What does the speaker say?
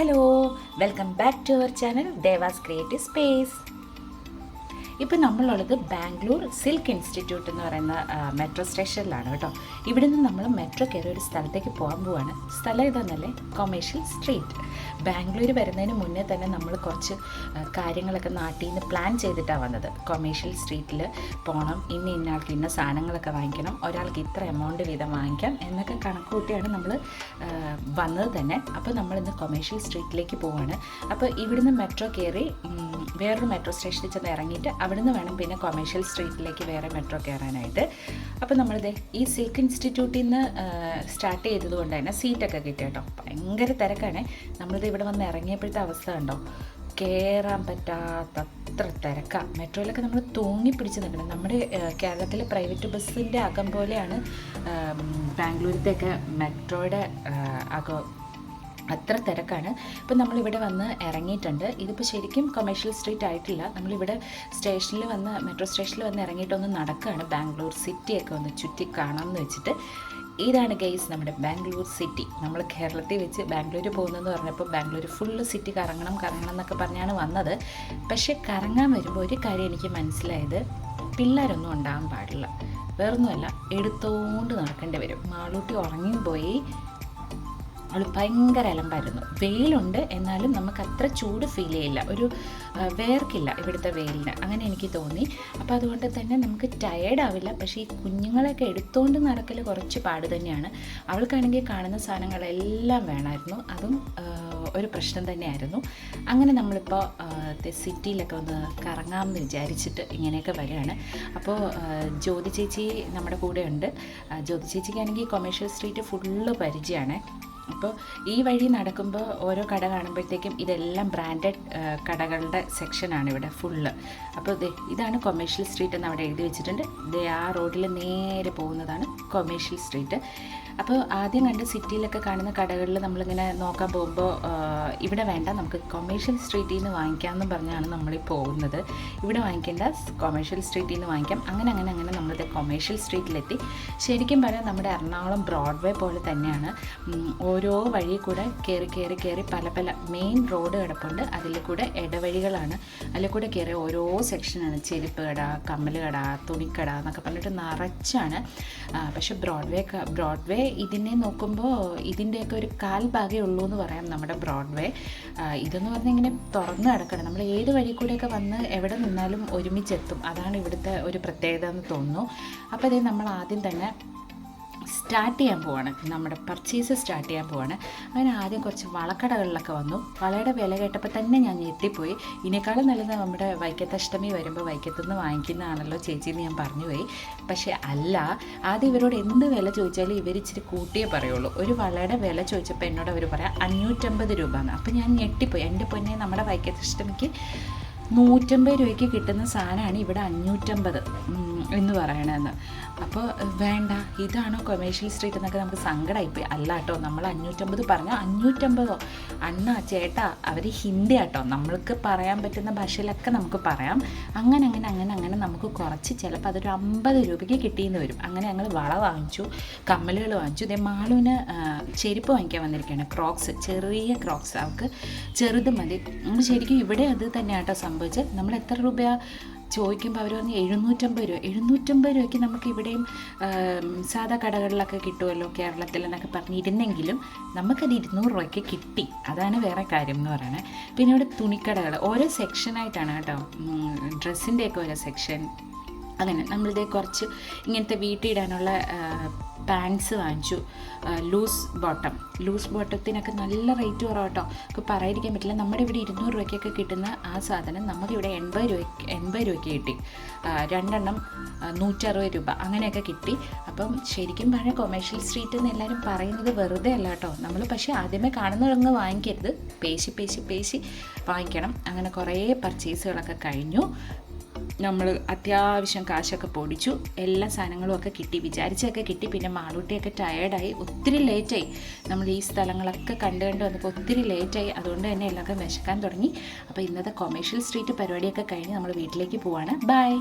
Hello welcome back to our channel Deva's creative space ഇപ്പോൾ നമ്മളുള്ളത് Bangalore silk institute എന്ന് പറയുന്ന മെട്രോ സ്റ്റേഷനിലാണ് കേട്ടോ. ഇവിടെ നിന്ന് നമ്മൾ മെട്രോ കയറി ഒരു സ്ഥലത്തേക്ക് പോകാൻ പോവാണ്. സ്ഥലം ഇതെന്നല്ലേ? Commercial street. ബാംഗ്ലൂർ വരുന്നതിന് മുന്നേ തന്നെ നമ്മൾ കുറച്ച് കാര്യങ്ങളൊക്കെ നാട്ടിൽ നിന്ന് പ്ലാൻ ചെയ്തിട്ടാണ് വന്നത്. കൊമേഴ്ഷ്യൽ സ്ട്രീറ്റിൽ പോകണം ഇന്ന ഇന്ന ആൾക്ക് ഇന്ന സാധനങ്ങളൊക്കെ വാങ്ങിക്കണം ഒരാൾക്ക് ഇത്ര എമൗണ്ട് വീതം വാങ്ങിക്കാം എന്നൊക്കെ കണക്ക് കൂട്ടിയാണ് നമ്മൾ വന്നത് തന്നെ. അപ്പോൾ നമ്മളിന്ന് കൊമേഴ്ഷ്യൽ സ്ട്രീറ്റിലേക്ക് പോവാണ്. അപ്പോൾ ഇവിടുന്ന് മെട്രോ കയറി വേറൊരു മെട്രോ സ്റ്റേഷനിൽ ചെന്ന് ഇറങ്ങിയിട്ട് അവിടുന്ന് വേണം പിന്നെ കൊമേഴ്ഷ്യൽ സ്ട്രീറ്റിലേക്ക് വേറെ മെട്രോ കയറാനായിട്ട്. അപ്പോൾ നമ്മളിത് ഈ സിൽക്ക് ഇൻസ്റ്റിറ്റ്യൂട്ടിൽ നിന്ന് സ്റ്റാർട്ട് ചെയ്തത് കൊണ്ട് തന്നെ സീറ്റൊക്കെ കിട്ടി കേട്ടോ. ഭയങ്കര തിരക്കാണ്. നമ്മളിത് ഇവിടെ വന്ന് ഇറങ്ങിയപ്പോഴത്തെ അവസ്ഥ കണ്ടോ? കയറാൻ പറ്റാത്തത്ര തിരക്കാണ് മെട്രോയിലൊക്കെ നമ്മൾ തൂങ്ങി പിടിച്ച് നിൽക്കണം. നമ്മുടെ കേരളത്തിലെ പ്രൈവറ്റ് ബസ്സിന്റെ അകം പോലെയാണ് ബാംഗ്ലൂരിലത്തെയൊക്കെ മെട്രോയുടെ അകം അത്ര തിരക്കാണ്. ഇപ്പം നമ്മളിവിടെ വന്ന് ഇറങ്ങിയിട്ടുണ്ട്. ഇതിപ്പോൾ ശരിക്കും കൊമേഴ്ഷ്യൽ സ്ട്രീറ്റ് ആയിട്ടില്ല. നമ്മളിവിടെ സ്റ്റേഷനിൽ വന്ന് മെട്രോ സ്റ്റേഷനിൽ വന്ന് ഇറങ്ങിയിട്ടൊന്ന് നടക്കുകയാണ് ബാംഗ്ലൂർ സിറ്റിയൊക്കെ ഒന്ന് ചുറ്റി കാണാമെന്ന് വെച്ചിട്ട്. ഇതാണ് ഗെയ്സ് നമ്മുടെ ബാംഗ്ലൂർ സിറ്റി നമ്മൾ കേരളത്തിൽ വെച്ച് ബാംഗ്ലൂർ പോകുന്നതെന്ന് പറഞ്ഞപ്പോൾ ബാംഗ്ലൂർ ഫുള്ള് സിറ്റി കറങ്ങണം കറങ്ങണം എന്നൊക്കെ പറഞ്ഞാണ് വന്നത്. പക്ഷേ കറങ്ങാൻ വരുമ്പോൾ ഒരു കാര്യം എനിക്ക് മനസ്സിലായത് പിള്ളേരൊന്നും ഉണ്ടാകാൻ പാടില്ല. വേറൊന്നുമല്ല എടുത്തോണ്ട് നടക്കേണ്ടി വരും. മാളൂട്ടി ഉറങ്ങിയും പോയി ഭയങ്കര അലമ്പായിരുന്നു. വെയിലുണ്ട് എന്നാലും നമുക്ക് അത്ര ചൂട് ഫീൽ ചെയ്യില്ല. ഒരു വേർക്കില്ല ഇവിടുത്തെ വെയിലിന്. അങ്ങനെ എനിക്ക് തോന്നി. അപ്പോൾ അതുകൊണ്ട് തന്നെ നമുക്ക് ടയേർഡ് ആവില്ല. പക്ഷേ ഈ കുഞ്ഞുങ്ങളെയൊക്കെ എടുത്തുകൊണ്ട് നടക്കൽ കുറച്ച് പാട് തന്നെയാണ്. അവൾക്കാണെങ്കിൽ കാണുന്ന സാധനങ്ങളെല്ലാം വേണമായിരുന്നു. അതും ഒരു പ്രശ്നം തന്നെയായിരുന്നു. അങ്ങനെ നമ്മളിപ്പോൾ സിറ്റിയിലൊക്കെ ഒന്ന് കറങ്ങാമെന്ന് വിചാരിച്ചിട്ട് ഇങ്ങനെയൊക്കെ വരികയാണ്. അപ്പോൾ ജ്യോതി ചേച്ചി നമ്മുടെ കൂടെ ഉണ്ട് ആ, ജ്യോതി ചേച്ചിക്കാണെങ്കിൽ കൊമേഴ്ഷ്യൽ സ്ട്രീറ്റ് ഫുള്ള് പരിചയമാണ്. അപ്പോൾ ഈ വഴി നടക്കുമ്പോൾ ഓരോ കട കാണുമ്പോഴത്തേക്കും ഇതെല്ലാം ബ്രാൻഡഡ് കടകളുടെ സെക്ഷനാണ് ഇവിടെ ഫുള്ള് അപ്പോൾ ഇതാണ് കൊമേഴ്ഷ്യൽ സ്ട്രീറ്റ് എന്ന് അവിടെ എഴുതി വെച്ചിട്ടുണ്ട്. ദേ ആ റോഡിൽ നേരെ പോകുന്നതാണ് കൊമേഴ്ഷ്യൽ സ്ട്രീറ്റ് അപ്പോൾ ആദ്യം കണ്ട് സിറ്റിയിലൊക്കെ കാണുന്ന കടകളിൽ നമ്മളിങ്ങനെ നോക്കാൻ പോകുമ്പോൾ ഇവിടെ വേണ്ട നമുക്ക് കൊമേഴ്ഷ്യൽ സ്ട്രീറ്റിൽ നിന്ന് വാങ്ങിക്കാമെന്ന് പറഞ്ഞാണ് നമ്മൾ പോകുന്നത്. ഇവിടെ വാങ്ങിക്കേണ്ട കൊമേഴ്ഷ്യൽ സ്ട്രീറ്റിൽ നിന്ന് വാങ്ങിക്കാം. അങ്ങനെ അങ്ങനെ അങ്ങനെ നമ്മളിത് കൊമേഴ്ഷ്യൽ സ്ട്രീറ്റിലെത്തി ശരിക്കും പറഞ്ഞാൽ നമ്മുടെ എറണാകുളം ബ്രോഡ്വേ പോലെ തന്നെയാണ്. ഓരോ വഴി കൂടെ കയറി കയറി കയറി പല പല മെയിൻ റോഡ് കിടപ്പുണ്ട്. അതിൽ കൂടെ ഇടവഴികളാണ്. അതിൽ കൂടെ കയറി ഓരോ സെക്ഷനാണ് ചെരുപ്പ് കട കമ്മൽ കട തുണിക്കട എന്നൊക്കെ പറഞ്ഞിട്ട് നിറച്ചാണ്. പക്ഷെ ബ്രോഡ്വേ ബ്രോഡ്വേ ഇതിനെ നോക്കുമ്പോൾ ഇതിന്റെയൊക്കെ ഒരു കാൽ ഉള്ളൂ എന്ന് പറയാം നമ്മുടെ ബ്രോഡ്വേ. ഇതെന്ന് പറഞ്ഞാൽ ഇങ്ങനെ തുറന്ന് കിടക്കണം നമ്മൾ ഏത് വഴി കൂടെയൊക്കെ വന്ന് എവിടെ നിന്നാലും ഒരുമിച്ചെത്തും. അതാണ് ഇവിടുത്തെ ഒരു പ്രത്യേകത എന്ന് തോന്നുന്നു. അപ്പോൾ അതേ നമ്മൾ ആദ്യം തന്നെ സ്റ്റാർട്ട് ചെയ്യാൻ പോവാണ്. നമ്മുടെ പർച്ചേസ് സ്റ്റാർട്ട് ചെയ്യാൻ പോവാണ്. അങ്ങനെ ആദ്യം കുറച്ച് വളക്കടകളിലൊക്കെ വന്നു. വളയുടെ വില കേട്ടപ്പോൾ തന്നെ ഞാൻ ഞെട്ടിപ്പോയി. ഇതിനേക്കാളും നല്ലത് നമ്മുടെ വൈക്കത്തഷ്ടമി വരുമ്പോൾ വൈക്കത്തുനിന്ന് വാങ്ങിക്കുന്നതാണല്ലോ ചേച്ചി എന്ന് ഞാൻ പറഞ്ഞുപോയി പക്ഷേ അല്ല ആദ്യം ഇവരോട് എന്ത് വില ചോദിച്ചാലും ഇവർ ഇച്ചിരി കൂട്ടിയേ പറയുള്ളൂ. ഒരു വളയുടെ വില ചോദിച്ചപ്പോൾ എന്നോട് അവർ പറയാം അഞ്ഞൂറ്റമ്പത് രൂപ എന്ന്. അപ്പോൾ ഞാൻ ഞെട്ടിപ്പോയി. എന്റെ പൊന്നെ നമ്മുടെ വൈക്കത്തഷ്ടമിക്ക് നൂറ്റമ്പത് രൂപയ്ക്ക് കിട്ടുന്ന സാധനമാണ് ഇവിടെ അഞ്ഞൂറ്റമ്പത് എന്ന് പറയണതെന്ന്. അപ്പോൾ വേണ്ട ഇതാണോ കൊമേഴ്ഷ്യൽ സ്ട്രീറ്റ് എന്നൊക്കെ നമുക്ക് സങ്കടമായിപ്പോയി അല്ല കേട്ടോ നമ്മൾ അഞ്ഞൂറ്റമ്പത് പറഞ്ഞാൽ അഞ്ഞൂറ്റമ്പതോ? അണ്ണ ചേട്ടാ അവർ ഹിന്ദി ആട്ടോ. നമ്മൾക്ക് പറയാൻ പറ്റുന്ന ഭാഷയിലൊക്കെ നമുക്ക് പറയാം. അങ്ങനെ അങ്ങനെ അങ്ങനെ അങ്ങനെ നമുക്ക് കുറച്ച് ചിലപ്പോൾ അതൊരു അമ്പത് രൂപയ്ക്ക് കിട്ടിയെന്ന് വരും. അങ്ങനെ ഞങ്ങൾ വള വാങ്ങിച്ചു കമ്മലുകൾ വാങ്ങിച്ചു. ഇതേ മാളുവിന് ചെരുപ്പ് വാങ്ങിക്കാൻ വന്നിരിക്കുകയാണ്. ക്രോക്സ് ചെറിയ ക്രോക്സ് അവൾക്ക് ചെറുത് മതി. നമ്മൾ ശരിക്കും ഇവിടെ അത് തന്നെയാട്ടോ സംഭവിച്ചത്. നമ്മൾ എത്ര രൂപയാ ചോദിക്കുമ്പോൾ അവർ പറഞ്ഞ് എഴുന്നൂറ്റമ്പത് രൂപ. എഴുന്നൂറ്റമ്പത് രൂപയ്ക്ക് നമുക്ക് ഇവിടെയും സാധാ കടകളിലൊക്കെ കിട്ടുമല്ലോ കേരളത്തിൽ എന്നൊക്കെ പറഞ്ഞിരുന്നെങ്കിലും നമുക്കത് ഇരുന്നൂറ് രൂപയ്ക്ക് കിട്ടി. അതാണ് വേറെ കാര്യം എന്ന് പറയുന്നത്. പിന്നെ ഇവിടെ തുണിക്കടകൾ ഓരോ സെക്ഷനായിട്ടാണ് കേട്ടോ. ഡ്രസ്സിന്റെയൊക്കെ ഓരോ സെക്ഷൻ അങ്ങനെ നമ്മളിതേ കുറച്ച് ഇങ്ങനത്തെ വീട്ടിലിടാനുള്ള പാൻസ് വാങ്ങിച്ചു. ലൂസ് ബോട്ടം ലൂസ് ബോട്ടത്തിനൊക്കെ നല്ല റേറ്റ് കുറവാട്ടോ ഒക്കെ പറയാതിരിക്കാൻ പറ്റില്ല. നമ്മുടെ ഇവിടെ ഇരുന്നൂറ് രൂപയ്ക്കൊക്കെ കിട്ടുന്ന ആ സാധനം നമുക്കിവിടെ എൺപത് രൂപയ്ക്ക് എൺപത് രൂപയ്ക്ക് കിട്ടി. രണ്ടെണ്ണം നൂറ്ററുപത് രൂപ അങ്ങനെയൊക്കെ കിട്ടി. അപ്പം ശരിക്കും പറഞ്ഞാൽ കൊമേഴ്ഷ്യൽ സ്ട്രീറ്റ് എന്ന് എല്ലാവരും പറയുന്നത് വെറുതെ അല്ല കേട്ടോ. നമ്മൾ പക്ഷേ ആദ്യമേ കാണുന്നതങ്ങ് വാങ്ങിക്കരുത്. പേശി പേശി പേശി വാങ്ങിക്കണം. അങ്ങനെ കുറേ പർച്ചേസുകളൊക്കെ കഴിഞ്ഞു. നമ്മൾ അത്യാവശ്യം കാശൊക്കെ പൊടിച്ചു എല്ലാ സാധനങ്ങളും ഒക്കെ കിട്ടി വിചാരിച്ചൊക്കെ കിട്ടി പിന്നെ മാളൂട്ടിയൊക്കെ ടയേർഡായി ഒത്തിരി ലേറ്റായി നമ്മൾ ഈ സ്ഥലങ്ങളൊക്കെ കണ്ട് കണ്ട് വന്നപ്പോൾ ഒത്തിരി ലേറ്റായി അതുകൊണ്ട് തന്നെ എല്ലാവർക്കും വിശക്കാൻ തുടങ്ങി. അപ്പോൾ ഇന്നത്തെ കൊമേഴ്ഷ്യൽ സ്ട്രീറ്റ് പരിപാടിയൊക്കെ കഴിഞ്ഞ് നമ്മൾ വീട്ടിലേക്ക് പോവാണ്. ബൈ